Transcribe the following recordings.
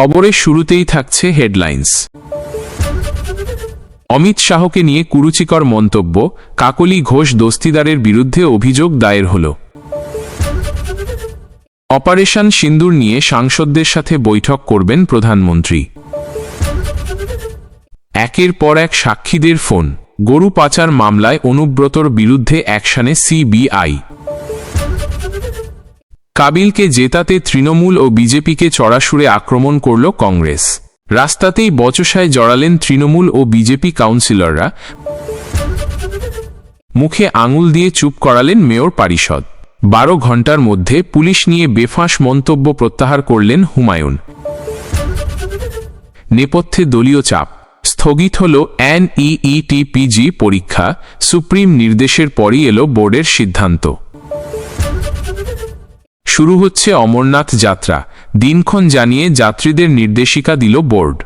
খবরের শুরুতেই থাকছে হেডলাইন্স। অমিত শাহকে নিয়ে কুরুচিকর মন্তব্য, কাকলি ঘোষ দস্তিদারের বিরুদ্ধে অভিযোগ দায়ের হল। অপারেশন সিন্দুর নিয়ে সাংসদদের সাথে বৈঠক করবেন প্রধানমন্ত্রী। একের পর এক সাক্ষীদের ফোন, গরু পাচার মামলায় অনুব্রতর বিরুদ্ধে অ্যাকশানে সিবিআই। কাবিলকে জেতাতে তৃণমূল ও বিজেপিকে চড়াসুরে আক্রমণ করল কংগ্রেস। রাস্তাতেই বচসায় জড়ালেন তৃণমূল ও বিজেপি কাউন্সিলররা। মুখে আঙুল দিয়ে চুপ করালেন মেয়র পারিষদ। বারো ঘণ্টার মধ্যে পুলিশ নিয়ে বেফাঁস মন্তব্য প্রত্যাহার করলেন হুমায়ুন। নেপথ্যে দলীয় চাপ। স্থগিত হল এনইইটিপিজি পরীক্ষা। সুপ্রিম নির্দেশের পরই এলো বোর্ডের সিদ্ধান্ত। শুরু হচ্ছে অমরনাথ যাত্রা। দিনক্ষণ জানিয়ে যাত্রীদের নির্দেশিকা দিল বোর্ড।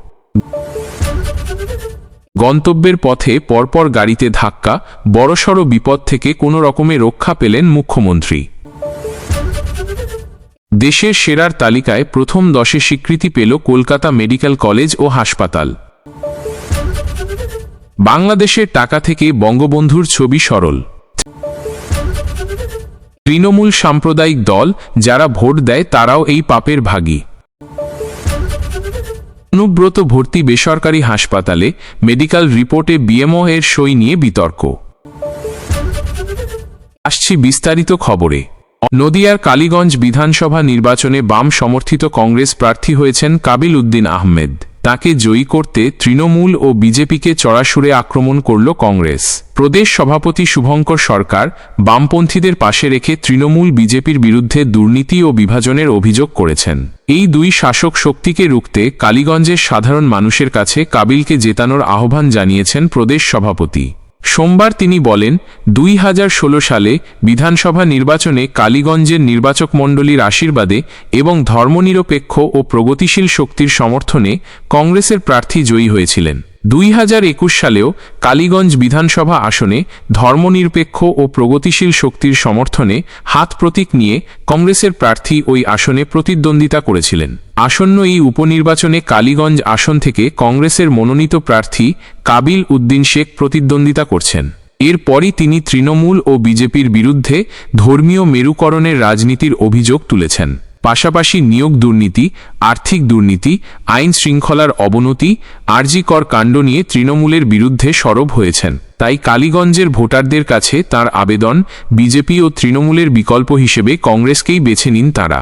গন্তব্যের পথে পরপর গাড়িতে ধাক্কা, বড়সড় বিপদ থেকে কোনো রকমে রক্ষা পেলেন মুখ্যমন্ত্রী। দেশের সেরার তালিকায় প্রথম দশে স্বীকৃতি পেল কলকাতা মেডিকেল কলেজ ও হাসপাতাল। বাংলাদেশের টাকা থেকে বঙ্গবন্ধুর ছবি সরল। তৃণমূল সাম্প্রদায়িক দল যারা ভোট দেয় তারাও এই পাপের ভাগী। অনুব্রত ভর্তি বেসরকারি হাসপাতালে মেডিকেল রিপোর্টে বিএমও এর সই নিয়ে বিতর্ক। আসছি বিস্তারিত খবরে। নদিয়ার কালীগঞ্জ বিধানসভা নির্বাচনে বাম সমর্থিত কংগ্রেস প্রার্থী হয়েছেন কাবিল উদ্দিন আহমেদ। তাকে জয়ী করতে তৃণমূল ও বিজেপিকে চড়াসুরে আক্রমণ করল কংগ্রেস। প্রদেশ সভাপতি শুভঙ্কর সরকার বামপন্থীদের পাশে রেখে তৃণমূল বিজেপির বিরুদ্ধে দুর্নীতি ও বিভাজনের অভিযোগ করেছেন। এই দুই শাসক শক্তিকে রুখতে কালীগঞ্জের সাধারণ মানুষের কাছে কাবিলকে জেতানোর আহ্বান জানিয়েছেন প্রদেশ সভাপতি। সোমবার তিনি বলেন, দুই হাজার ষোলো সালে বিধানসভা নির্বাচনে কালীগঞ্জের নির্বাচক মণ্ডলীর আশীর্বাদে এবং ধর্মনিরপেক্ষ ও প্রগতিশীল শক্তির সমর্থনে কংগ্রেসের প্রার্থী জয়ী হয়েছিলেন। দুই হাজার একুশ সালেও কালীগঞ্জ বিধানসভা আসনে ধর্মনিরপেক্ষ ও প্রগতিশীল শক্তির সমর্থনে হাত প্রতীক নিয়ে কংগ্রেসের প্রার্থী ওই আসনে প্রতিদ্বন্দ্বিতা করেছিলেন। আসন্ন এই উপনির্বাচনে কালীগঞ্জ আসন থেকে কংগ্রেসের মনোনীত প্রার্থী কাবিল উদ্দিন শেখ প্রতিদ্বন্দ্বিতা করছেন। এরপরই তিনি তৃণমূল ও বিজেপির বিরুদ্ধে ধর্মীয় মেরুকরণের রাজনীতির অভিযোগ তুলেছেন। পাশাপাশি নিয়োগ দুর্নীতি, আর্থিক দুর্নীতি, আইন শৃঙ্খলার অবনতি আরজিকর কাণ্ড নিয়ে তৃণমূলের বিরুদ্ধে সরব হয়েছেন। তাই কালীগঞ্জের ভোটারদের কাছে তার আবেদন বিজেপি ও তৃণমূলের বিকল্প হিসেবে কংগ্রেসকেই বেছে নিন তারা।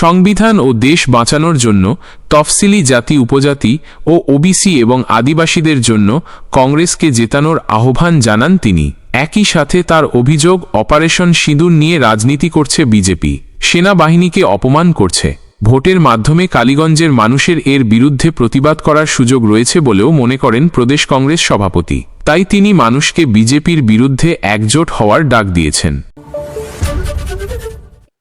সংবিধান ও দেশ বাঁচানোর জন্য, তফসিলি জাতি উপজাতি ও ওবিসি এবং আদিবাসীদের জন্য কংগ্রেসকে জেতানোর আহ্বান জানান তিনি। একই সাথে তার অভিযোগ অপারেশন সিঁদুর নিয়ে রাজনীতি করছে বিজেপি। সেনাবাহিনীকে অপমান করছে। ভোটের মাধ্যমে কালীগঞ্জের মানুষের এর বিরুদ্ধে প্রতিবাদ করার সুযোগ রয়েছে বলেও মনে করেন প্রদেশ কংগ্রেস সভাপতি। তাই তিনি মানুষকে বিজেপির বিরুদ্ধে একজোট হওয়ার ডাক দিয়েছেন।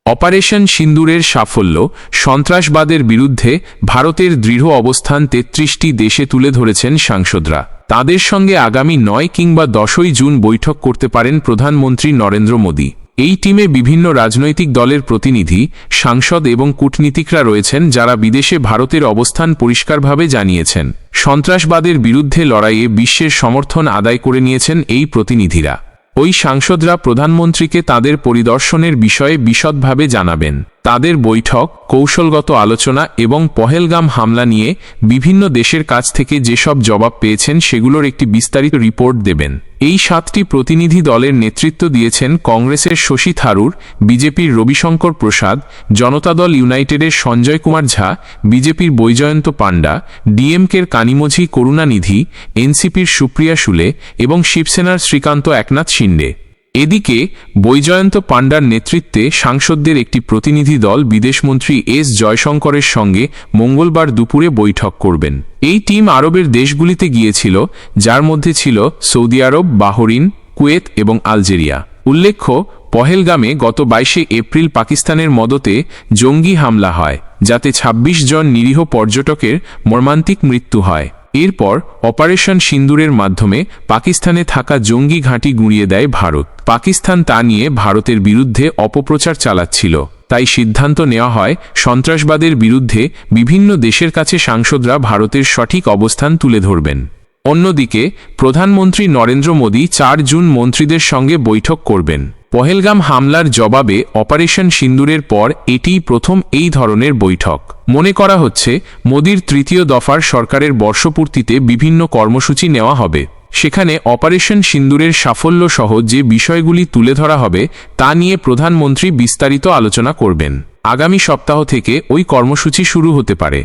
অপারেশন সিন্দুরের সাফল্য, সন্ত্রাসবাদের বিরুদ্ধে ভারতের দৃঢ় অবস্থান তেত্রিশটি দেশে তুলে ধরেছেন সাংসদরা। তাদের সঙ্গে আগামী নয় কিংবা দশই জুন বৈঠক করতে পারেন প্রধানমন্ত্রী নরেন্দ্র মোদী। এই টিমে বিভিন্ন রাজনৈতিক দলের প্রতিনিধি, সাংসদ এবং কূটনীতিকরা রয়েছেন যারা বিদেশে ভারতের অবস্থান পরিষ্কারভাবে জানিয়েছেন। সন্ত্রাসবাদের বিরুদ্ধে লড়াইয়ে বিশ্বের সমর্থন আদায় করে নিয়েছেন এই প্রতিনিধিরা। ওই সাংসদরা প্রধানমন্ত্রীকে তাদের পরিদর্শনের বিষয়ে বিশদভাবে জানাবেন। তাদের বৈঠক, কৌশলগত আলোচনা এবং পহেলগাম হামলা নিয়ে বিভিন্ন দেশের কাছ থেকে যেসব জবাব পেয়েছেন সেগুলোর একটি বিস্তারিত রিপোর্ট দেবেন। এই সাতটি প্রতিনিধি দলের নেতৃত্ব দিয়েছেন কংগ্রেসের শশী থারুর, বিজেপির রবিশঙ্কর প্রসাদ, জনতা দল ইউনাইটেডের সঞ্জয় কুমার ঝা, বিজেপির বৈজয়ন্ত পাণ্ডা, ডিএমকের কানিমঝি করুণানিধি, এনসিপির সুপ্রিয়া শুলে এবং শিবসেনার শ্রীকান্ত একনাথ শিন্ডে এদিকে, বৈজয়ন্ত পাণ্ডার নেতৃত্বে সাংসদদের একটি প্রতিনিধি দল বিদেশমন্ত্রী এস জয়শঙ্করের সঙ্গে মঙ্গলবার দুপুরে বৈঠক করবেন। এই টিম আরবের দেশগুলিতে গিয়েছিল, যার মধ্যে ছিল সৌদি আরব, বাহরিন, কুয়েত এবং আলজেরিয়া। উল্লেখ্য, পহেলগামে গত বাইশে এপ্রিল পাকিস্তানের মদতে জঙ্গি হামলা হয়, যাতে ২৬ জন নিরীহ পর্যটকের মর্মান্তিক মৃত্যু হয়। এরপর অপারেশন সিন্দুরের মাধ্যমে পাকিস্তানে থাকা জঙ্গি ঘাঁটি গুঁড়িয়ে দেয় ভারত। পাকিস্তান তা নিয়ে ভারতের বিরুদ্ধে অপপ্রচার চালাচ্ছিল। তাই সিদ্ধান্ত নেওয়া হয়, সন্ত্রাসবাদের বিরুদ্ধে বিভিন্ন দেশের কাছে সাংসদরা ভারতের সঠিক অবস্থান তুলে ধরবেন। অন্যদিকে, প্রধানমন্ত্রী নরেন্দ্র মোদী চার জুন মন্ত্রীদের সঙ্গে বৈঠক করবেন। পহেলগাম হামলার জবাবে অপারেশন সিন্দুরের পর এটিই প্রথম এই ধরনের বৈঠক। মনে করা হচ্ছে, মোদীর তৃতীয় দফার সরকারের বর্ষপূর্তিতে বিভিন্ন কর্মসূচি নেওয়া হবে। সেখানে অপারেশন সিন্দুরের সাফল্য সহ যে বিষয়গুলি তুলে ধরা হবে, তা নিয়ে প্রধানমন্ত্রী বিস্তারিত আলোচনা করবেন। আগামী সপ্তাহ থেকে ওই কর্মসূচি শুরু হতে পারে।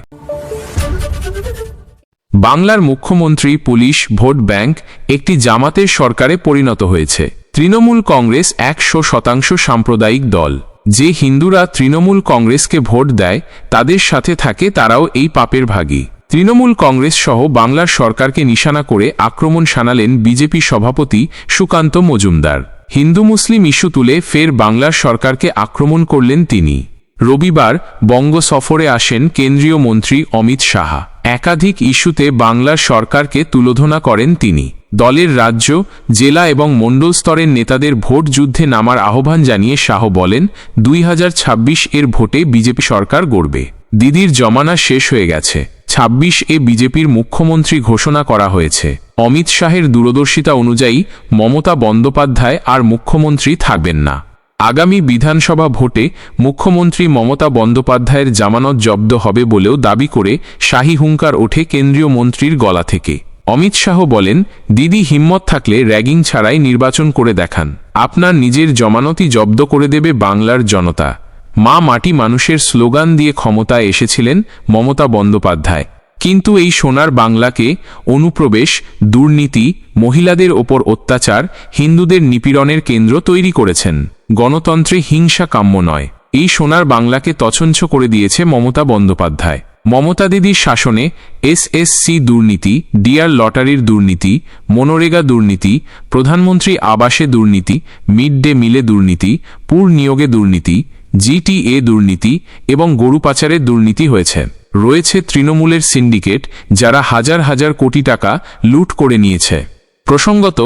বাংলার মুখ্যমন্ত্রী, পুলিশ, ভোট ব্যাংক একটি জামাতের সরকারে পরিণত হয়েছে। তৃণমূল কংগ্রেস একশো শতাংশ সাম্প্রদায়িক দল। যে হিন্দুরা তৃণমূল কংগ্রেসকে ভোট দেয়, তাদের সাথে থাকে তারাও এই পাপের ভাগী। তৃণমূল কংগ্রেস সহ বাংলার সরকারকে নিশানা করে আক্রমণ শানালেন বিজেপি সভাপতি সুকান্ত মজুমদার। হিন্দু মুসলিম ইস্যু তুলে ফের বাংলার সরকারকে আক্রমণ করলেন তিনি। রবিবার বঙ্গ সফরে আসেন কেন্দ্রীয় মন্ত্রী অমিত সাহা একাধিক ইস্যুতে বাংলার সরকারকে তুলোধনা করেন তিনি। দলের রাজ্য, জেলা এবং মণ্ডল স্তরের নেতাদের ভোট যুদ্ধে নামার আহ্বান জানিয়ে শাহ বলেন, দুই হাজার ছাব্বিশ এর ভোটে বিজেপি সরকার গড়বে। দিদির জমানা শেষ হয়ে গেছে। ২৬ এ বিজেপির মুখ্যমন্ত্রী ঘোষণা করা হয়েছে। অমিত শাহের দূরদর্শিতা অনুযায়ী মমতা বন্দ্যোপাধ্যায় আর মুখ্যমন্ত্রী থাকবেন না। আগামী বিধানসভা ভোটে মুখ্যমন্ত্রী মমতা বন্দ্যোপাধ্যায়ের জামানত জব্দ হবে বলেও দাবি করে শাহী হুঙ্কার ওঠে কেন্দ্রীয় মন্ত্রীর গলা থেকে। অমিত শাহ বলেন, দিদি হিম্মত থাকলে র্যাগিং ছাড়াই নির্বাচন করে দেখান। আপনার নিজের জমানতি জব্দ করে দেবে বাংলার জনতা। মা মাটি মানুষের স্লোগান দিয়ে ক্ষমতায় এসেছিলেন মমতা বন্দ্যোপাধ্যায়। কিন্তু এই সোনার বাংলাকে অনুপ্রবেশ, দুর্নীতি, মহিলাদের ওপর অত্যাচার, হিন্দুদের নিপীড়নের কেন্দ্র তৈরি করেছেন। গণতন্ত্রে হিংসা কাম্য নয়। এই সোনার বাংলাকে তছঞ্ছ করে দিয়েছে মমতা বন্দ্যোপাধ্যায়। মমতা দিদির শাসনে এসএসসি দুর্নীতি ডিআর লটারির দুর্নীতি, মনোরেগা দুর্নীতি, প্রধানমন্ত্রী আবাসে দুর্নীতি, মিড ডে মিলে দুর্নীতি, পুর নিয়োগে দুর্নীতি জিটিএ দুর্নীতি এবং গরু পাচারের দুর্নীতি হয়েছে। রয়েছে তৃণমূলের সিন্ডিকেট, যারা হাজার হাজার কোটি টাকা লুট করে নিয়েছে। প্রসঙ্গত,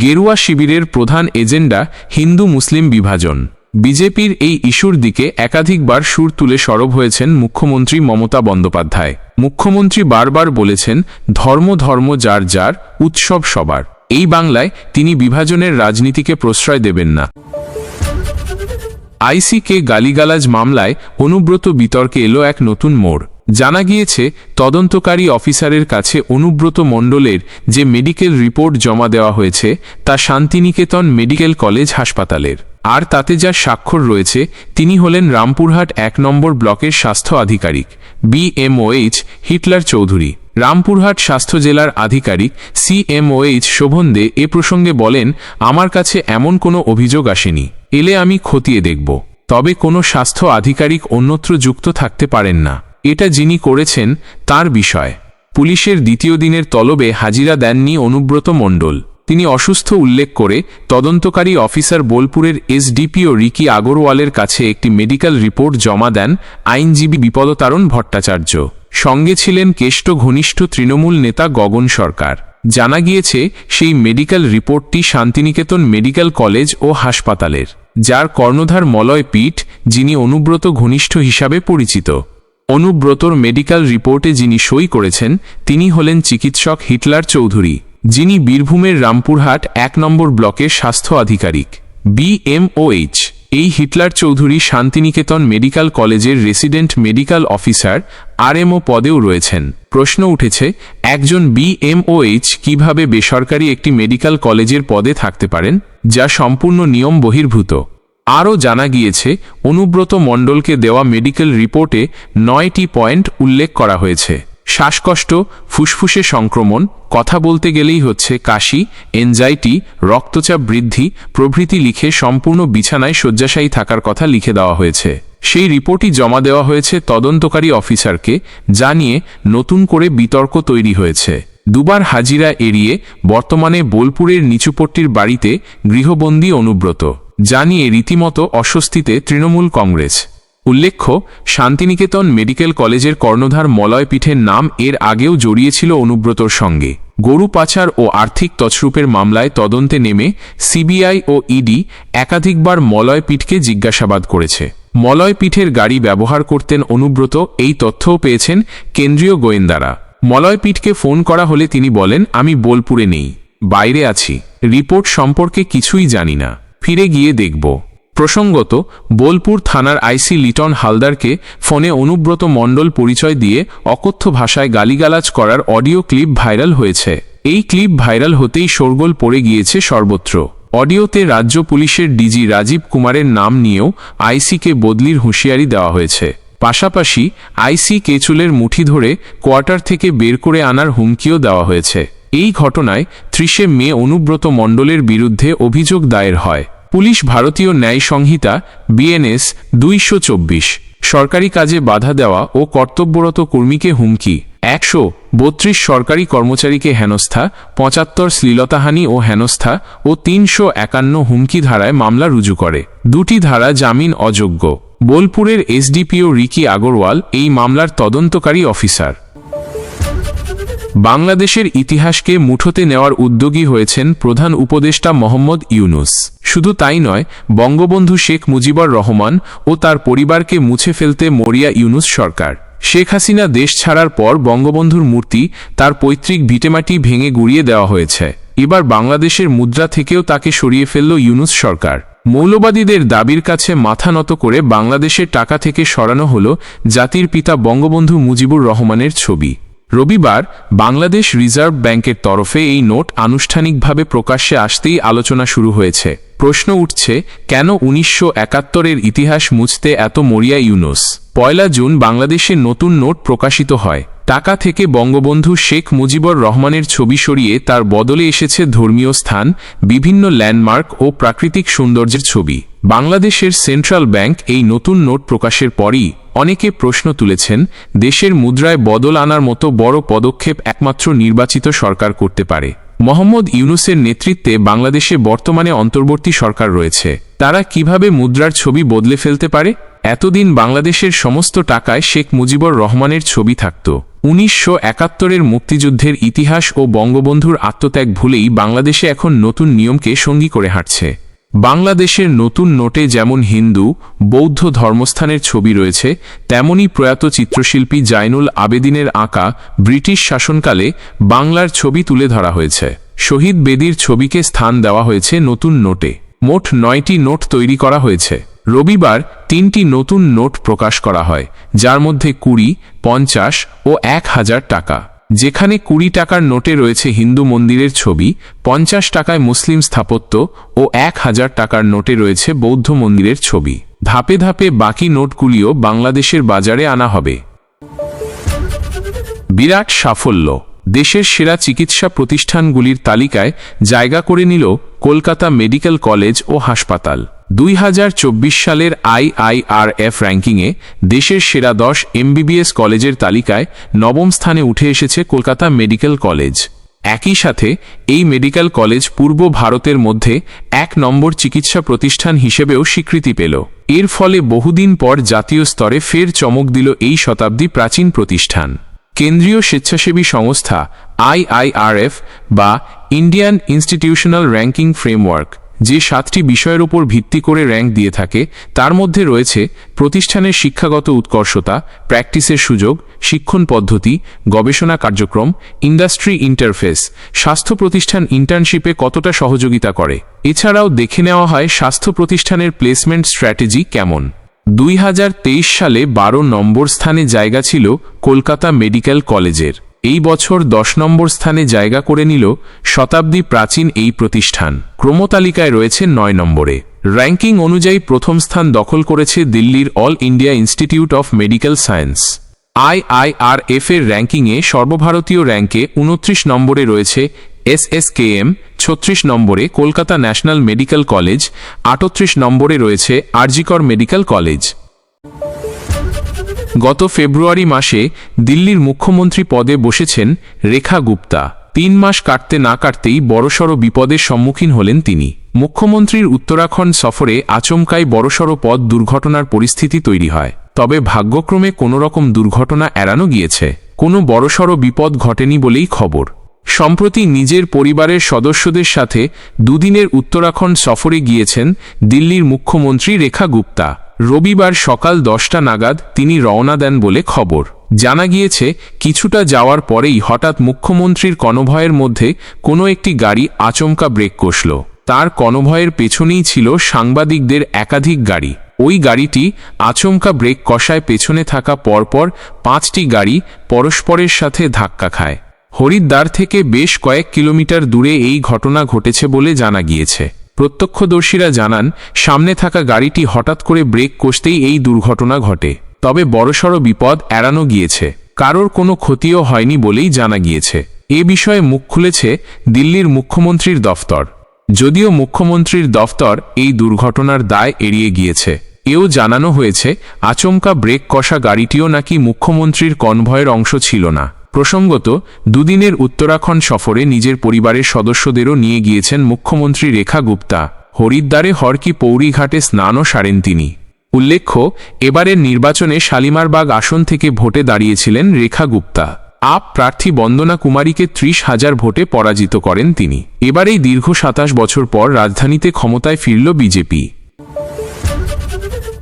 গেরুয়া শিবিরের প্রধান এজেন্ডা হিন্দু মুসলিম বিভাজন। বিজেপির এই ইস্যুর দিকে একাধিকবার সুর তুলে সরব হয়েছেন মুখ্যমন্ত্রী মমতা বন্দ্যোপাধ্যায়। মুখ্যমন্ত্রী বারবার বলেছেন, ধর্ম ধর্ম যার যার, উৎসব সবার। এই বাংলায় তিনি বিভাজনের রাজনীতিকে প্রশ্রয় দেবেন না। আইসিকে গালিগালাজ মামলায় অনুব্রত বিতর্কে এলো এক নতুন মোড়। জানা গিয়েছে, তদন্তকারী অফিসারের কাছে অনুব্রত মণ্ডলের যে মেডিকেল রিপোর্ট জমা দেওয়া হয়েছে, তা শান্তিনিকেতন মেডিকেল কলেজ হাসপাতালের। আর তাতে যার স্বাক্ষর রয়েছে, তিনি হলেন রামপুরহাট এক নম্বর ব্লকের স্বাস্থ্য আধিকারিক বিএমওএইচ হিটলার চৌধুরী। রামপুরহাট স্বাস্থ্য জেলার আধিকারিক সিএমওএইচ শোভন দে এ প্রসঙ্গে বলেন, আমার কাছে এমন কোনো অভিযোগ আসেনি। এলে আমি খতিয়ে দেখব। তবে কোনো স্বাস্থ্য আধিকারিক অন্যত্র যুক্ত থাকতে পারেন না। এটা যিনি করেছেন, তার বিষয়। পুলিশের দ্বিতীয় দিনের তলবে হাজিরা দেননি অনুব্রত মণ্ডল। তিনি অসুস্থ উল্লেখ করে তদন্তকারী অফিসার বোলপুরের এসডিপিও রিকি আগরওয়ালের কাছে একটি মেডিকেল রিপোর্ট জমা দেন আইনজীবী বিপদতারণ ভট্টাচার্য। সঙ্গে ছিলেন কেষ্ট ঘনিষ্ঠ তৃণমূল নেতা গগন সরকার। জানা গিয়েছে, সেই মেডিকেল রিপোর্টটি শান্তিনিকেতন মেডিকেল কলেজ ও হাসপাতালের, যার কর্ণধার মলয় পীঠ, যিনি অনুব্রত ঘনিষ্ঠ হিসাবে পরিচিত। অনুব্রতর মেডিকেল রিপোর্টে যিনি সই করেছেন, তিনি হলেন চিকিৎসক হিটলার চৌধুরী। যিনি বীরভূমের রামপুরহাট এক নম্বর ব্লকের স্বাস্থ্য আধিকারিক। বিএমওএইচ এই হিটলার চৌধুরী শান্তিনিকেতন মেডিকেল কলেজের রেসিডেন্ট মেডিকেল অফিসার, আরএমও পদেও রয়েছেন। প্রশ্ন উঠেছে, একজন বিএমওএইচ কীভাবে বেসরকারি একটি মেডিকেল কলেজের পদে থাকতে পারেন, যা সম্পূর্ণ নিয়ম বহির্ভূত? আরও জানা গিয়েছে, অনুব্রত মণ্ডলকে দেওয়া মেডিকেল রিপোর্টে নয়টি পয়েন্ট উল্লেখ করা হয়েছে। শ্বাসকষ্ট, ফুসফুসে সংক্রমণ, কথা বলতে গেলেই হচ্ছে কাশি এনজাইটি রক্তচাপ বৃদ্ধি, প্রভৃতি লিখে সম্পূর্ণ বিছানায় শয্যাশায়ী থাকার কথা লিখে দেওয়া হয়েছে। সেই রিপোর্টই জমা দেওয়া হয়েছে তদন্তকারী অফিসারকে জানিয়ে নতুন করে বিতর্ক তৈরি হয়েছে। দুবার হাজিরা এড়িয়ে বর্তমানে বোলপুরের নিচুপট্টির বাড়িতে গৃহবন্দী অনুব্রত। জানিয়ে রীতিমতো অস্বস্তিতে তৃণমূল কংগ্রেস। উল্লেখ্য, শান্তিনিকেতন মেডিকেল কলেজের কর্ণধার মলয় মলয়পীঠের নাম এর আগেও জড়িয়েছিল অনুব্রতর সঙ্গে। গরু পাচার ও আর্থিক তছরূপের মামলায় তদন্তে নেমে সিবিআই ও ইডি একাধিকবার মলয় মলয়পীঠকে জিজ্ঞাসাবাদ করেছে। মলয় পিঠের গাড়ি ব্যবহার করতেন অনুব্রত, এই তথ্যও পেয়েছেন কেন্দ্রীয় গোয়েন্দারা। মলয় পিঠকে ফোন করা হলে তিনি বলেন, আমি বোলপুরে নেই, বাইরে আছি, রিপোর্ট সম্পর্কে কিছুই জানি না, ফিরে গিয়ে দেখব। প্রসঙ্গত, বোলপুর থানার আইসি লিটন হালদারকে ফোনে অনুব্রত মণ্ডল পরিচয় দিয়ে অকথ্য ভাষায় গালিগালাজ করার অডিও ক্লিপ ভাইরাল হয়েছে। এই ক্লিপ ভাইরাল হতেই শোরগোল পড়ে গিয়েছে সর্বত্র। অডিওতে রাজ্য পুলিশের ডিজি রাজীব কুমারের নাম নিয়েও আইসিকে বদলির হুঁশিয়ারি দেওয়া হয়েছে। পাশাপাশি, আইসি কেচুলের মুঠি ধরে কোয়ার্টার থেকে বের করে আনার হুমকিও দেওয়া হয়েছে। এই ঘটনায় ত্রিশে মে অনুব্রত মণ্ডলের বিরুদ্ধে অভিযোগ দায়ের হয়। পুলিশ ভারতীয় ন্যায় সংহিতা, বিএনএস, দুইশো চব্বিশ। সরকারি কাজে বাধা দেওয়া ও কর্তব্যরত কর্মীকে হুমকি। একশো বত্রিশ সরকারি কর্মচারীকে হেনস্থা, পঁচাত্তর শ্লীলতাহানি ও হেনস্থা ও তিনশো একান্ন হুমকি ধারায় মামলা রুজু করে। দুটি ধারা জামিন অযোগ্য। বোলপুরের এসডিপিও রিকি আগরওয়াল এই মামলার তদন্তকারী অফিসার। বাংলাদেশের ইতিহাসকে মুঠোতে নেওয়ার উদ্যোগী হয়েছেন প্রধান উপদেষ্টা মোহাম্মদ ইউনুস। শুধু তাই নয়, বঙ্গবন্ধু শেখ মুজিবুর রহমান ও তার পরিবারকে মুছে ফেলতে মরিয়া ইউনুস সরকার। শেখ হাসিনা দেশ ছাড়ার পর বঙ্গবন্ধুর মূর্তি তার পৈতৃক ভিটেমাটি ভেঙে গুড়িয়ে দেওয়া হয়েছে। এবার বাংলাদেশের মুদ্রা থেকেও তাকে সরিয়ে ফেলল ইউনুস সরকার। মৌলবাদীদের দাবির কাছে মাথা নত করে বাংলাদেশের টাকা থেকে সরানো হল জাতির পিতা বঙ্গবন্ধু মুজিবুর রহমানের ছবি। রবিবার বাংলাদেশ রিজার্ভ ব্যাংকের তরফে এই নোট আনুষ্ঠানিকভাবে প্রকাশ্যে আসতেই আলোচনা শুরু হয়েছে। প্রশ্ন উঠছে, কেন উনিশশো একাত্তরের ইতিহাস মুছতে এত মরিয়া ইউনুস? পয়লা জুন বাংলাদেশে নতুন নোট প্রকাশিত হয়। টাকা থেকে বঙ্গবন্ধু শেখ মুজিবুর রহমানের ছবি সরিয়ে তার বদলে এসেছে ধর্মীয় স্থান, বিভিন্ন ল্যান্ডমার্ক ও প্রাকৃতিক সৌন্দর্যের ছবি। বাংলাদেশের সেন্ট্রাল ব্যাংক এই নতুন নোট প্রকাশের পরই অনেকে প্রশ্ন তুলেছেন, দেশের মুদ্রায় বদল আনার মতো বড় পদক্ষেপ একমাত্র নির্বাচিত সরকার করতে পারে। মোহাম্মদ ইউনুসের নেতৃত্বে বাংলাদেশে বর্তমানে অন্তর্বর্তী সরকার রয়েছে। তারা কীভাবে মুদ্রার ছবি বদলে ফেলতে পারে? এতদিন বাংলাদেশের সমস্ত টাকায় শেখ মুজিবুর রহমানের ছবি থাকত। উনিশশো একাত্তরের মুক্তিযুদ্ধের ইতিহাস ও বঙ্গবন্ধুর আত্মত্যাগ ভুলেই বাংলাদেশে এখন নতুন নিয়মকে সঙ্গী করে হাঁটছে। বাংলাদেশের নতুন নোটে যেমন হিন্দু, বৌদ্ধ ধর্মস্থানের ছবি রয়েছে তেমনি প্রয়াত চিত্রশিল্পী জাইনুল আবেদিনের আঁকা ব্রিটিশ শাসনকালে বাংলার ছবি তুলে ধরা হয়েছে। শহীদ বেদির ছবিকে স্থান দেওয়া হয়েছে নতুন নোটে। মোট নয়টি নোট তৈরি করা হয়েছে। রবিবার তিনটি নতুন নোট প্রকাশ করা হয়, যার মধ্যে কুড়ি, পঞ্চাশ ও এক হাজার টাকা। যেখানে কুড়ি টাকার নোটে রয়েছে হিন্দু মন্দিরের ছবি, পঞ্চাশ টাকায় মুসলিম স্থাপত্য ও এক হাজার টাকার নোটে রয়েছে বৌদ্ধ মন্দিরের ছবি। ধাপে ধাপে বাকি নোটগুলিও বাংলাদেশের বাজারে আনা হবে। বিরাট সাফল্য। দেশের সেরা চিকিৎসা প্রতিষ্ঠানগুলির তালিকায় জায়গা করে নিল কলকাতা মেডিকেল কলেজ ও হাসপাতাল। দুই হাজার চব্বিশ সালের আইআইআরএফ র্যাঙ্কিংয়ে দেশের সেরা দশ এমবিবিএস কলেজের তালিকায় নবম স্থানে উঠে এসেছে কলকাতা মেডিকেল কলেজ। একই সাথে এই মেডিকেল কলেজ পূর্ব ভারতের মধ্যে এক নম্বর চিকিৎসা প্রতিষ্ঠান হিসেবেও স্বীকৃতি পেল। এর ফলে বহুদিন পর জাতীয় স্তরে ফের চমক দিল এই শতাব্দী প্রাচীন প্রতিষ্ঠান। কেন্দ্রীয় স্বেচ্ছাসেবী সংস্থা আইআইআরএফ বা ইন্ডিয়ান ইনস্টিটিউশনাল র্যাঙ্কিং ফ্রেমওয়ার্ক যে সাতটি বিষয়ের উপর ভিত্তি করে র্যাঙ্ক দিয়ে থাকে, তার মধ্যে রয়েছে প্রতিষ্ঠানের শিক্ষাগত উৎকর্ষতা প্র্যাকটিসের সুযোগ, শিক্ষণ পদ্ধতি, গবেষণা কার্যক্রম ইন্ডাস্ট্রি ইন্টারফেস স্বাস্থ্য প্রতিষ্ঠান ইন্টার্নশিপে কতটা সহযোগিতা করে। এছাড়াও দেখে নেওয়া হয় স্বাস্থ্য প্রতিষ্ঠানের প্লেসমেন্ট স্ট্র্যাটেজি কেমন। দুই হাজার তেইশ সালে বারো নম্বর স্থানে জায়গা ছিল কলকাতা মেডিকেল কলেজের। এই বছর দশ নম্বর স্থানে জায়গা করে নিল শতাব্দী প্রাচীন এই প্রতিষ্ঠান। ক্রমতালিকায় রয়েছে নয় নম্বরে। র্যাঙ্কিং অনুযায়ী প্রথম স্থান দখল করেছে দিল্লির All India Institute of Medical Science. IIRF এর র্যাঙ্কিংয়ে সর্বভারতীয় র্যাঙ্কে উনত্রিশ নম্বরে রয়েছে এসএসকেএম, ছত্রিশ নম্বরে কলকাতা ন্যাশনাল মেডিকেল কলেজ, আটত্রিশ নম্বরে রয়েছে আরজিকর মেডিকেল কলেজ। গত ফেব্রুয়ারি মাসে দিল্লির মুখ্যমন্ত্রী পদে বসেছেন রেখা গুপ্তা। তিন মাস কাটতে না কাটতেই বড়সড় বিপদের সম্মুখীন হলেন তিনি। মুখ্যমন্ত্রীর উত্তরাখণ্ড সফরে আচমকাই বড়সড় পদ দুর্ঘটনার পরিস্থিতি তৈরি হয়। তবে ভাগ্যক্রমে কোনো রকম দুর্ঘটনা এড়ানো গিয়েছে। কোনো বড়সড় বিপদ ঘটেনি বলেই খবর। সম্প্রতি নিজের পরিবারের সদস্যদের সাথে দুদিনের উত্তরাখণ্ড সফরে গিয়েছেন দিল্লির মুখ্যমন্ত্রী রেখা গুপ্তা। রবিবার সকাল দশটা নাগাদ তিনি রওনা দেন বলে খবর। জানা গিয়েছে, কিছুটা যাওয়ার পরেই হঠাৎ মুখ্যমন্ত্রীর কনভয়ের মধ্যে কোনো একটি গাড়ি আচমকা ব্রেক কষল। তার কনভয়ের পেছনেই ছিল সাংবাদিকদের একাধিক গাড়ি। ওই গাড়িটি আচমকা ব্রেক কষায় পেছনে থাকা পরপর পাঁচটি গাড়ি পরস্পরের সাথে ধাক্কা খায়। হরিদ্বার থেকে বেশ কয়েক কিলোমিটার দূরে এই ঘটনা ঘটেছে বলে জানা গিয়েছে। প্রত্যক্ষদর্শীরা জানান, সামনে থাকা গাড়িটি হঠাৎ করে ব্রেক কষতেই এই দুর্ঘটনা ঘটে, তবে বড়সড় বিপদ এড়ানো গিয়েছে। কারোর কোনো ক্ষতিও হয়নি বলেই জানা গিয়েছে। এ বিষয়ে মুখ খুলেছে দিল্লির মুখ্যমন্ত্রীর দফতর। যদিও মুখ্যমন্ত্রীর দফতর এই দুর্ঘটনার দায় এড়িয়ে গিয়েছে, এও জানানো হয়েছে, আচমকা ব্রেক কষা গাড়িটিও নাকি মুখ্যমন্ত্রীর কনভয়ের অংশ ছিল না। প্রসঙ্গত, দুদিনের উত্তরাখণ্ড সফরে নিজের পরিবারের সদস্যদেরও নিয়ে গিয়েছেন মুখ্যমন্ত্রী রেখা গুপ্তা। হরিদ্বারে হরকি পৌরীঘাটে স্নানও সারেন তিনি। উল্লেখ্য, এবারের নির্বাচনে শালিমারবাগ আসন থেকে ভোটে দাঁড়িয়েছিলেন রেখা গুপ্তা। আপ প্রার্থী বন্দনা কুমারীকে ত্রিশ হাজার ভোটে পরাজিত করেন তিনি। এবারেই দীর্ঘ সাতাশ বছর পর রাজধানীতে ক্ষমতায় ফিরল বিজেপি।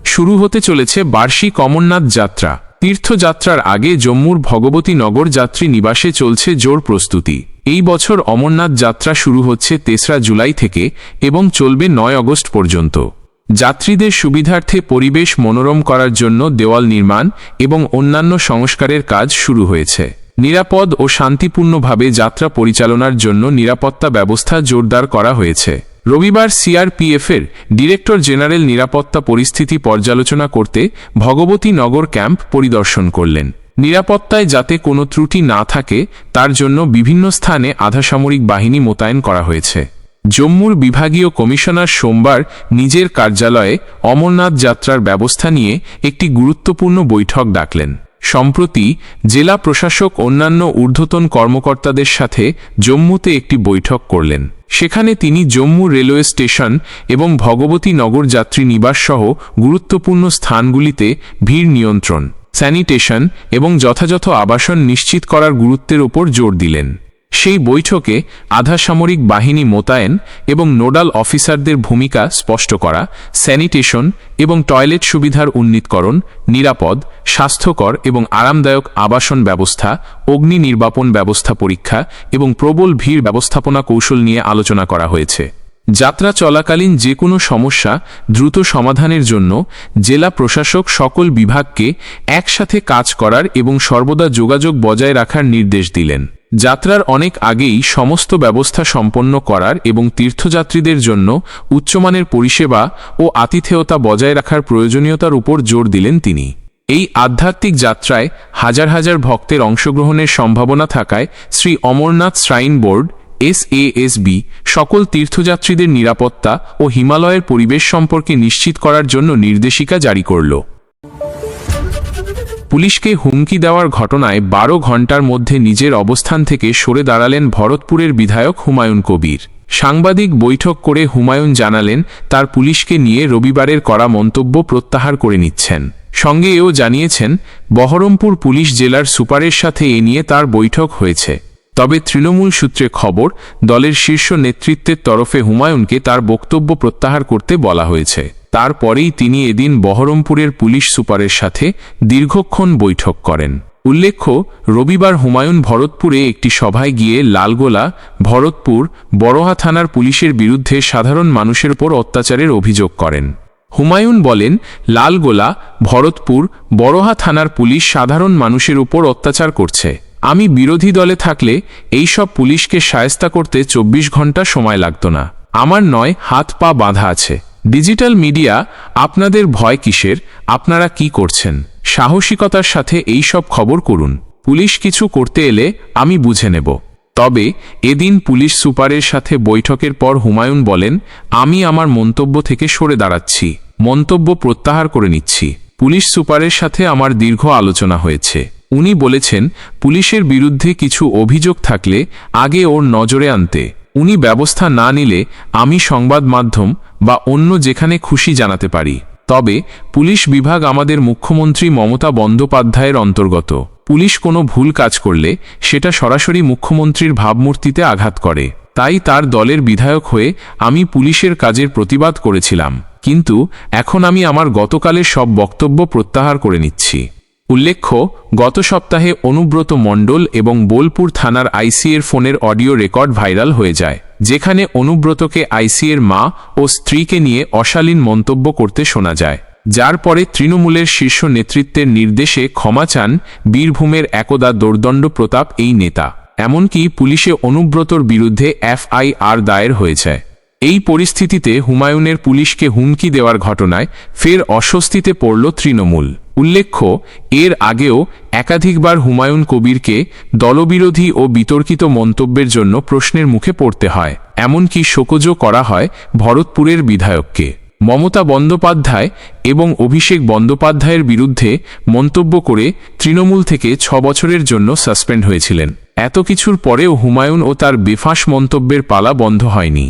শুরু হতে চলেছে বার্ষিক অমরনাথ যাত্রা। তীর্থযাত্রার আগে জম্মুর ভগবতী নগর যাত্রী নিবাসে চলছে জোর প্রস্তুতি। এই বছর অমরনাথ যাত্রা শুরু হচ্ছে তেসরা জুলাই থেকে এবং চলবে নয় অগস্ট পর্যন্ত। যাত্রীদের সুবিধার্থে পরিবেশ মনোরম করার জন্য দেওয়াল নির্মাণ এবং অন্যান্য সংস্কারের কাজ শুরু হয়েছে। নিরাপদ ও শান্তিপূর্ণভাবে যাত্রা পরিচালনার জন্য নিরাপত্তা ব্যবস্থা জোরদার করা হয়েছে। রবিবার সিআরপিএফের ডিরেক্টর জেনারেল নিরাপত্তা পরিস্থিতি পর্যালোচনা করতে ভগবতী নগর ক্যাম্প পরিদর্শন করলেন। নিরাপত্তায় যাতে কোনো ত্রুটি না থাকে, তার জন্য বিভিন্ন স্থানে আধাসামরিক বাহিনী মোতায়েন করা হয়েছে। জম্মুর বিভাগীয় কমিশনার সোমবার নিজের কার্যালয়ে অমরনাথ যাত্রার ব্যবস্থা নিয়ে একটি গুরুত্বপূর্ণ বৈঠক ডাকলেন। সম্প্রতি জেলা প্রশাসক অন্যান্য ঊর্ধ্বতন কর্মকর্তাদের সাথে জম্মুতে একটি বৈঠক করলেন। সেখানে তিনি জম্মু রেলওয়ে স্টেশন এবং ভগবতী নগর যাত্রী নিবাস সহ গুরুত্বপূর্ণ স্থানগুলিতে ভিড় নিয়ন্ত্রণ, স্যানিটেশন এবং যথাযথ আবাসন নিশ্চিত করার গুরুত্বের ওপর জোর দিলেন। সেই বৈঠকে আধা সামরিক বাহিনী মোতায়েন এবং নোডাল অফিসারদের ভূমিকা স্পষ্ট করা, স্যানিটেশন এবং টয়লেট সুবিধার উন্নীতকরণ, নিরাপদ, স্বাস্থ্যকর এবং আরামদায়ক আবাসন ব্যবস্থা, অগ্নি নির্বাপন ব্যবস্থা পরীক্ষা এবং প্রবল ভিড় ব্যবস্থাপনা কৌশল নিয়ে আলোচনা করা হয়েছে। যাত্রা চলাকালীন যে কোনো সমস্যা দ্রুত সমাধানের জন্য জেলা প্রশাসক সকল বিভাগকে একসাথে কাজ করার এবং সর্বদা যোগাযোগ বজায় রাখার নির্দেশ দিলেন। যাত্রার অনেক আগেই সমস্ত ব্যবস্থা সম্পন্ন করার এবং তীর্থযাত্রীদের জন্য উচ্চমানের পরিষেবা ও আতিথেয়তা বজায় রাখার প্রয়োজনীয়তার উপর জোর দিলেন তিনি। এই আধ্যাত্মিক যাত্রায় হাজার হাজার ভক্তের অংশগ্রহণের সম্ভাবনা থাকায় Shri Amarnath shrine board SASB সকল তীর্থযাত্রীদের নিরাপত্তা ও হিমালয়ের পরিবেশ সম্পর্কে নিশ্চিত করার জন্য নির্দেশিকা জারি করল। পুলিশকে হুমকি দেওয়ার ঘটনায় বারো ঘণ্টার মধ্যে নিজের অবস্থান থেকে সরে দাঁড়ালেন ভরতপুরের বিধায়ক হুমায়ুন কবির। সাংবাদিক বৈঠক করে হুমায়ুন জানালেন, তার পুলিশকে নিয়ে রবিবারের করা মন্তব্য প্রত্যাহার করে নিচ্ছেন। সঙ্গে এও জানিয়েছেন, বহরমপুর পুলিশ জেলার সুপারের সাথে এ নিয়ে তার বৈঠক হয়েছে। তবে তৃণমূল সূত্রে খবর, দলের শীর্ষ নেতৃত্বের তরফে হুমায়ুনকে তার বক্তব্য প্রত্যাহার করতে বলা হয়েছে। তারপরেই তিনি এদিন বহরমপুরের পুলিশ সুপারের সাথে দীর্ঘক্ষণ বৈঠক করেন। উল্লেখ্য, রবিবার হুমায়ুন ভরতপুরে একটি সভায় গিয়ে লালগোলা, ভরতপুর, বড়হা থানার পুলিশের বিরুদ্ধে সাধারণ মানুষের ওপর অত্যাচারের অভিযোগ করেন। হুমায়ুন বলেন, লালগোলা, ভরতপুর, বড়হা থানার পুলিশ সাধারণ মানুষের উপর অত্যাচার করছে। আমি বিরোধী দলে থাকলে এই সব পুলিশকে সায়স্তা করতে চব্বিশ ঘণ্টা সময় লাগত না। আমার নয়, হাত পা বাঁধা আছে। ডিজিটাল মিডিয়া আপনাদের ভয় কিসের? আপনারা কি করছেন? সাহসিকতার সাথে এই সব খবর করুন। পুলিশ কিছু করতে এলে আমি বুঝে নেব। তবে এদিন পুলিশ সুপারের সাথে বৈঠকের পর হুমায়ুন বলেন, আমি আমার মন্তব্য থেকে সরে দাঁড়াচ্ছি। মন্তব্য প্রত্যাহার করে নিচ্ছি। পুলিশ সুপারের সাথে আমার দীর্ঘ আলোচনা হয়েছে। উনি বলেছেন, পুলিশের বিরুদ্ধে কিছু অভিযোগ থাকলে আগে ওর নজরে আনতে। উনি ব্যবস্থা না নিলে আমি সংবাদ মাধ্যম বা অন্য যেখানে খুশি জানাতে পারি। তবে পুলিশ বিভাগ আমাদের মুখ্যমন্ত্রী মমতা বন্দ্যোপাধ্যায়ের অন্তর্গত। পুলিশ কোনো ভুল কাজ করলে সেটা সরাসরি মুখ্যমন্ত্রীর ভাবমূর্তিতে আঘাত করে। তাই তার দলের বিধায়ক হয়ে আমি পুলিশের কাজের প্রতিবাদ করেছিলাম। কিন্তু এখন আমি আমার গতকালের সব বক্তব্য প্রত্যাহার করে নিচ্ছি। উল্লেখ্য, গত সপ্তাহে অনুব্রত মণ্ডল এবং বোলপুর থানার আইসিএর ফোনের অডিও রেকর্ড ভাইরাল হয়ে যায়, যেখানে অনুব্রতকে আইসিএর মা ও স্ত্রীকে নিয়ে অশালীন মন্তব্য করতে শোনা যায়। যার পরে তৃণমূলের শীর্ষ নেতৃত্বের নির্দেশে ক্ষমা চান বীরভূমের একদা দোর্দণ্ড প্রতাপ এই নেতা। এমনকি পুলিশে অনুব্রতর বিরুদ্ধে এফআইআর দায়ের হয়েছে। এই পরিস্থিতিতে হুমায়ুনের পুলিশকে হুমকি দেওয়ার ঘটনায় ফের অস্বস্তিতে পড়ল তৃণমূল। উল্লেখ্য, এর আগেও একাধিকবার হুমায়ুন কবিরকে দলবিরোধী ও বিতর্কিত মন্তব্যের জন্য প্রশ্নের মুখে পড়তে হয়। এমনকি শোকজও করা হয় ভরতপুরের বিধায়ককে। মমতা বন্দ্যোপাধ্যায় এবং অভিষেক বন্দ্যোপাধ্যায়ের বিরুদ্ধে মন্তব্য করে তৃণমূল থেকে ছ বছরের জন্য সাসপেন্ড হয়েছিলেন। এত কিছুর পরেও হুমায়ুন ও তার বেফাঁস মন্তব্যের পালা বন্ধ হয়নি।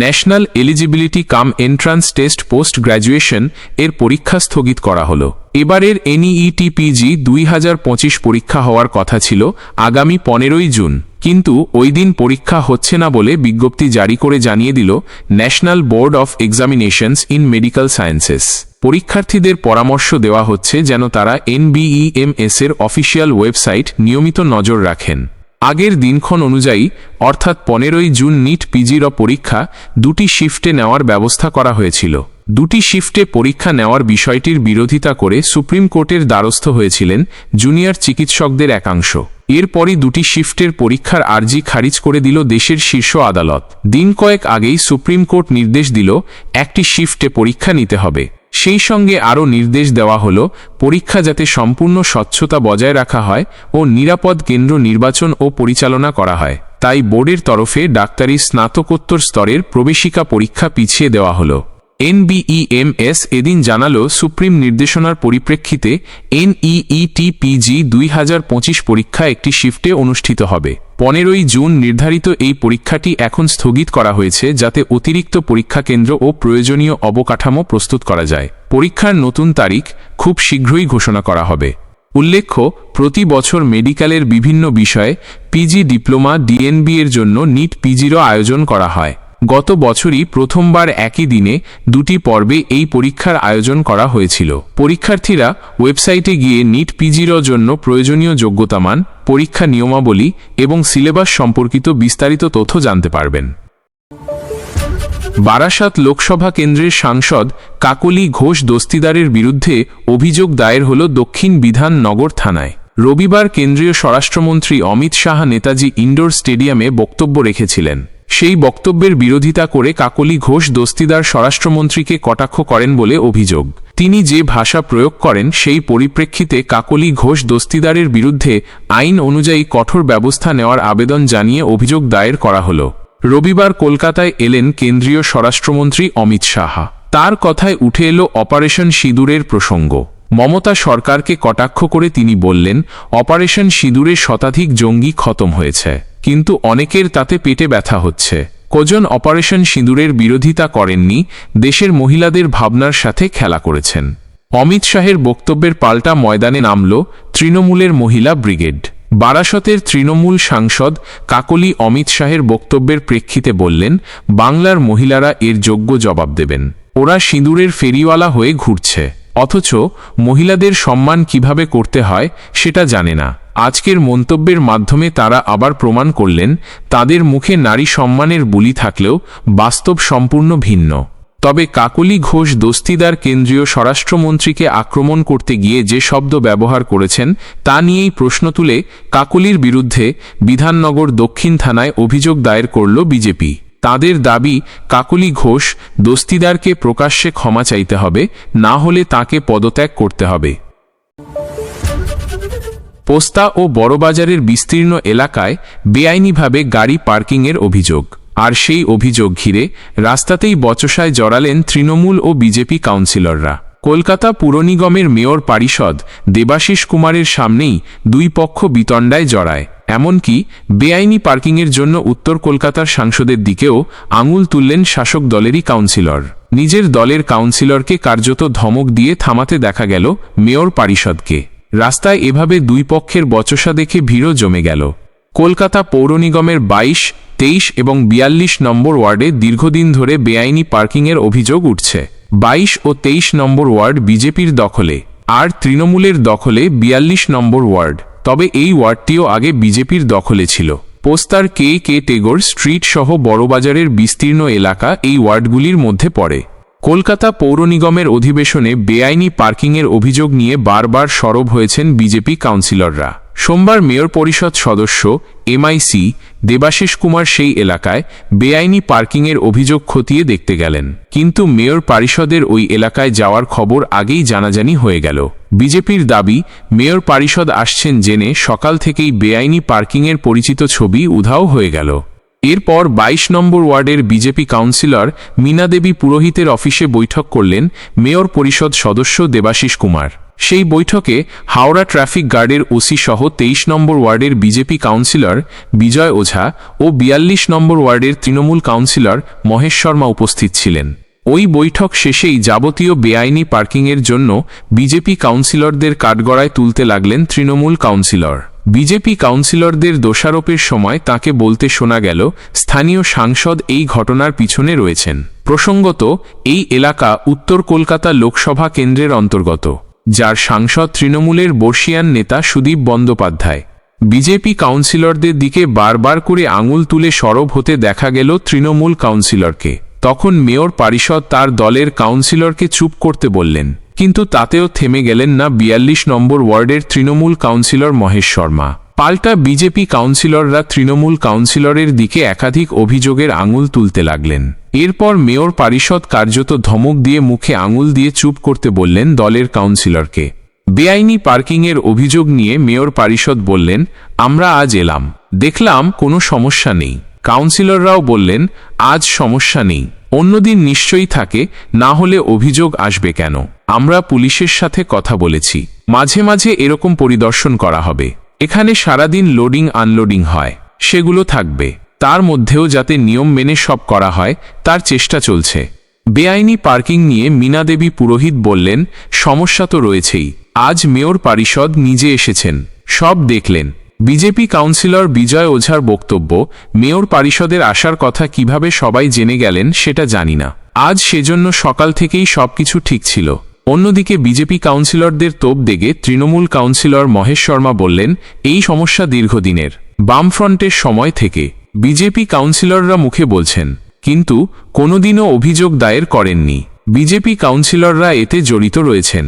National Eligibility cum Entrance Test Post Graduation এর পরীক্ষা স্থগিত করা হলো। এবারের E এনইইটি পিজি দুই পরীক্ষা হওয়ার কথা ছিল আগামী পনেরোই জুন। কিন্তু ওই দিন পরীক্ষা হচ্ছে না বলে বিজ্ঞপ্তি জারি করে জানিয়ে দিল National Board of Examinations in Medical Sciences. পরীক্ষার্থীদের পরামর্শ দেওয়া হচ্ছে যেন তারা এনবিইএমএস এর অফিসিয়াল ওয়েবসাইট নিয়মিত নজর রাখেন। আগের দিনক্ষণ অনুযায়ী, অর্থাৎ পনেরোই জুন নিট পিজির পরীক্ষা, দুটি শিফটে নেওয়ার ব্যবস্থা করা হয়েছিল। দুটি শিফটে পরীক্ষা নেওয়ার বিষয়টির বিরোধিতা করে সুপ্রিম কোর্টের দ্বারস্থ হয়েছিলেন জুনিয়র চিকিৎসকদের একাংশ। এরপরই দুটি শিফটের পরীক্ষার আর্জি খারিজ করে দিল দেশের শীর্ষ আদালত। দিন কয়েক আগেই সুপ্রিম কোর্ট নির্দেশ দিল, একটি শিফটে পরীক্ষা নিতে হবে। সেই সঙ্গে আরও নির্দেশ দেওয়া হল, পরীক্ষা যাতে সম্পূর্ণ স্বচ্ছতা বজায় রাখা হয় ও নিরাপদ কেন্দ্র নির্বাচন ও পরিচালনা করা হয়। তাই বোর্ডের তরফে ডাক্তারি স্নাতকোত্তর স্তরের প্রবেশিকা পরীক্ষা পিছিয়ে দেওয়া হলো। এনবিইএমএস এদিন জানালো, সুপ্রিম নির্দেশনার পরিপ্রেক্ষিতে এনইইটি পিজি দুই পরীক্ষা একটি শিফটে অনুষ্ঠিত হবে। পনেরোই জুন নির্ধারিত এই পরীক্ষাটি এখন স্থগিত করা হয়েছে যাতে অতিরিক্ত পরীক্ষা কেন্দ্র ও প্রয়োজনীয় অবকাঠামো প্রস্তুত করা যায়। পরীক্ষার নতুন তারিখ খুব শীঘ্রই ঘোষণা করা হবে। উল্লেখ্য, প্রতি বছর মেডিকেলের বিভিন্ন বিষয়ে পিজি ডিপ্লোমা ডিএনবি এর জন্য নিট পিজিরও আয়োজন করা হয়। গত বছরই প্রথমবার একই দিনে দুটি পর্বে এই পরীক্ষার আয়োজন করা হয়েছিল। পরীক্ষার্থীরা ওয়েবসাইটে গিয়ে নিট পিজির জন্য প্রয়োজনীয় যোগ্যতামান, পরীক্ষা নিয়মাবলী এবং সিলেবাস সম্পর্কিত বিস্তারিত তথ্য জানতে পারবেন। বারাসাত লোকসভা কেন্দ্রের সাংসদ কাকলি ঘোষ দস্তিদারের বিরুদ্ধে অভিযোগ দায়ের হল দক্ষিণ বিধান নগর থানায়। রবিবার কেন্দ্রীয় স্বরাষ্ট্রমন্ত্রী অমিত শাহ নেতাজি ইন্ডোর স্টেডিয়ামে বক্তব্য রেখেছিলেন। সেই বক্তব্যের বিরোধিতা করে কাকলি ঘোষ দস্তিদার স্বরাষ্ট্রমন্ত্রীকে কটাক্ষ করেন বলে অভিযোগ। তিনি যে ভাষা প্রয়োগ করেন সেই পরিপ্রেক্ষিতে কাকলি ঘোষ দস্তিদারের বিরুদ্ধে আইন অনুযায়ী কঠোর ব্যবস্থা নেওয়ার আবেদন জানিয়ে অভিযোগ দায়ের করা হল। রবিবার কলকাতায় এলেন কেন্দ্রীয় স্বরাষ্ট্রমন্ত্রী অমিত শাহা তার কথায় উঠে এলো অপারেশন সিঁদুরের প্রসঙ্গ। মমতা সরকারকে কটাক্ষ করে তিনি বললেন, অপারেশন সিঁদুরে শতাধিক জঙ্গি খতম হয়েছে। কিন্তু অনেকের তাতে পেটে ব্যথা হচ্ছে। কজন অপারেশন সিঁদুরের বিরোধিতা করেননি, দেশের মহিলাদের ভাবনার সাথে খেলা করেছেন। অমিত শাহের বক্তব্যের পাল্টা ময়দানে নামল তৃণমূলের মহিলা ব্রিগেড। বারাসতের তৃণমূল সাংসদ কাকলি অমিত শাহের বক্তব্যের প্রেক্ষিতে বললেন, বাংলার মহিলারা এর যোগ্য জবাব দেবেন। ওরা সিঁদুরের ফেরিওয়ালা হয়ে ঘুরছে। অথচ মহিলাদের সম্মান কীভাবে করতে হয়, সেটা জানে না। আজকের মন্তব্যের মাধ্যমে তারা আবার প্রমাণ করলেন, তাদের মুখে নারী সম্মানের বুলি থাকলেও বাস্তব সম্পূর্ণ ভিন্ন। তবে কাকলি ঘোষ দস্তিদার কেন্দ্রীয় স্বরাষ্ট্রমন্ত্রীকে আক্রমণ করতে গিয়ে যে শব্দ ব্যবহার করেছেন, তা নিয়েই প্রশ্ন তুলে কাকলির বিরুদ্ধে বিধাননগর দক্ষিণ থানায় অভিযোগ দায়ের করল বিজেপি। তাদের দাবি, কাকলি ঘোষ দস্তিদারকে প্রকাশ্যে ক্ষমা চাইতে হবে, না হলে তাকে পদত্যাগ করতে হবে। পোস্তা ও বড়বাজারের বিস্তীর্ণ এলাকায় বেআইনিভাবে গাড়ি পার্কিংয়ের অভিযোগ। আর সেই অভিযোগ ঘিরে রাস্তাতেই বচসায় জড়ালেন তৃণমূল ও বিজেপি কাউন্সিলররা। কলকাতা পুর নিগমের মেয়র পারিষদ দেবাশিস কুমারের সামনেই দুই পক্ষ বিতণ্ডায় জড়ায়। এমনকি বেআইনি পার্কিংয়ের জন্য উত্তর কলকাতার সাংসদের দিকেও আঙুল তুললেন শাসক দলেরই কাউন্সিলর। নিজের দলের কাউন্সিলরকে কার্যত ধমক দিয়ে থামাতে দেখা গেল মেয়র পারিষদকে। রাস্তায় এভাবে দুই পক্ষের বচসা দেখে ভিড়ও জমে গেল। কলকাতা পৌর নিগমের বাইশ, তেইশ এবং বিয়াল্লিশ নম্বর ওয়ার্ডে দীর্ঘদিন ধরে বেআইনি পার্কিংয়ের অভিযোগ উঠছে। বাইশ ও তেইশ নম্বর ওয়ার্ড বিজেপির দখলে, আর তৃণমূলের দখলে বিয়াল্লিশ নম্বর ওয়ার্ড। তবে এই ওয়ার্ডটিও আগে বিজেপির দখলে ছিল। পোস্তার কে কে টেগর স্ট্রিট সহ বড়বাজারের বিস্তীর্ণ এলাকা এই ওয়ার্ডগুলির মধ্যে পড়ে। কলকাতা পৌর নিগমের অধিবেশনে বেআইনি পার্কিংয়ের অভিযোগ নিয়ে বারবার সরব হয়েছেন বিজেপি কাউন্সিলররা। সোমবার মেয়র পরিষদ সদস্য, এমআইসি, দেবাশিস কুমার সেই এলাকায় বেআইনি পার্কিংয়ের অভিযোগ খতিয়ে দেখতে গেলেন। কিন্তু মেয়র পরিষদের ওই এলাকায় যাওয়ার খবর আগেই জানাজানি হয়ে গেল। বিজেপির দাবি, মেয়র পরিষদ আসছেন জেনে সকাল থেকেই বেআইনি পার্কিংয়ের পরিচিত ছবি উধাও হয়ে গেল। এরপর ২২ নম্বর ওয়ার্ডের বিজেপি কাউন্সিলর মীনা দেবী পুরোহিতের অফিসে বৈঠক করলেন মেয়র পরিষদ সদস্য দেবাশিস কুমার। সেই বৈঠকে হাওড়া ট্রাফিক গার্ডের ওসি সহ তেইশ নম্বর ওয়ার্ডের বিজেপি কাউন্সিলর বিজয় ওঝা ও বিয়াল্লিশ নম্বর ওয়ার্ডের তৃণমূল কাউন্সিলর মহেশ শর্মা উপস্থিত ছিলেন। ওই বৈঠক শেষেই যাবতীয় বেআইনি পার্কিংয়ের জন্য বিজেপি কাউন্সিলরদের কাঠগড়ায় তুলতে লাগলেন তৃণমূল কাউন্সিলর। বিজেপি কাউন্সিলরদের দোষারোপের সময় তাকে বলতে শোনা গেল, স্থানীয় সাংসদ এই ঘটনার পিছনে রয়েছেন। প্রসঙ্গত, এই এলাকা উত্তর কলকাতা লোকসভা কেন্দ্রের অন্তর্গত, যার সাংসদ তৃণমূলের বর্ষিয়ান নেতা সুদীপ বন্দ্যোপাধ্যায়। বিজেপি কাউন্সিলরদের দিকে বারবার করে আঙুল তুলে সরব হতে দেখা গেল তৃণমূল কাউন্সিলরকে। তখন মেয়র পারিষদ তার দলের কাউন্সিলরকে চুপ করতে বললেন কিন্তু তাতেও থেমে গেলেন না বিয়াল্লিশ নম্বর ওয়ার্ডের তৃণমূল কাউন্সিলর মহেশ শর্মা। পাল্টা বিজেপি কাউন্সিলররা তৃণমূল কাউন্সিলরের দিকে একাধিক অভিযোগের আঙুল তুলতে লাগলেন। এরপর মেয়র পারিষদ কার্যত ধমক দিয়ে মুখে আঙুল দিয়ে চুপ করতে বললেন দলের কাউন্সিলরকে। বেআইনি পার্কিংয়ের অভিযোগ নিয়ে মেয়র পারিষদ বললেন, আমরা আজ এলাম। দেখলাম কোনো সমস্যা নেই। কাউন্সিলররাও বললেন, আজ সমস্যা নেই। অন্যদিন নিশ্চয়ই থাকে, না হলে অভিযোগ আসবে কেন? আমরা পুলিশের সাথে কথা বলেছি। মাঝে মাঝে এরকম পরিদর্শন করা হবে। এখানে সারাদিন লোডিং আনলোডিং হয়। সেগুলো থাকবে। তার মধ্যেও যাতে নিয়ম মেনে সব করা হয়, তার চেষ্টা চলছে। বেআইনি পার্কিং নিয়ে মীনা দেবী পুরোহিত বললেন, সমস্যা তো রয়েছেই। আজ মেয়র পারিষদ নিজে এসেছেন। সব দেখলেন। বিজেপি কাউন্সিলর বিজয় ওঝার বক্তব্য, মেয়র পারিষদের আসার কথা কীভাবে সবাই জেনে গেলেন সেটা জানি না। আজ সেজন্য সকাল থেকেই সবকিছু ঠিক ছিল। অন্যদিকে বিজেপি কাউন্সিলরদের তোপ দেগে তৃণমূল কাউন্সিলর মহেশ শর্মা বললেন, এই সমস্যা দীর্ঘদিনের। বামফ্রন্টের সময় থেকে বিজেপি কাউন্সিলররা মুখে বলছেন, কিন্তু কোনোদিনও অভিযোগ দায়ের করেননি। বিজেপি কাউন্সিলররা এতে জড়িত রয়েছেন।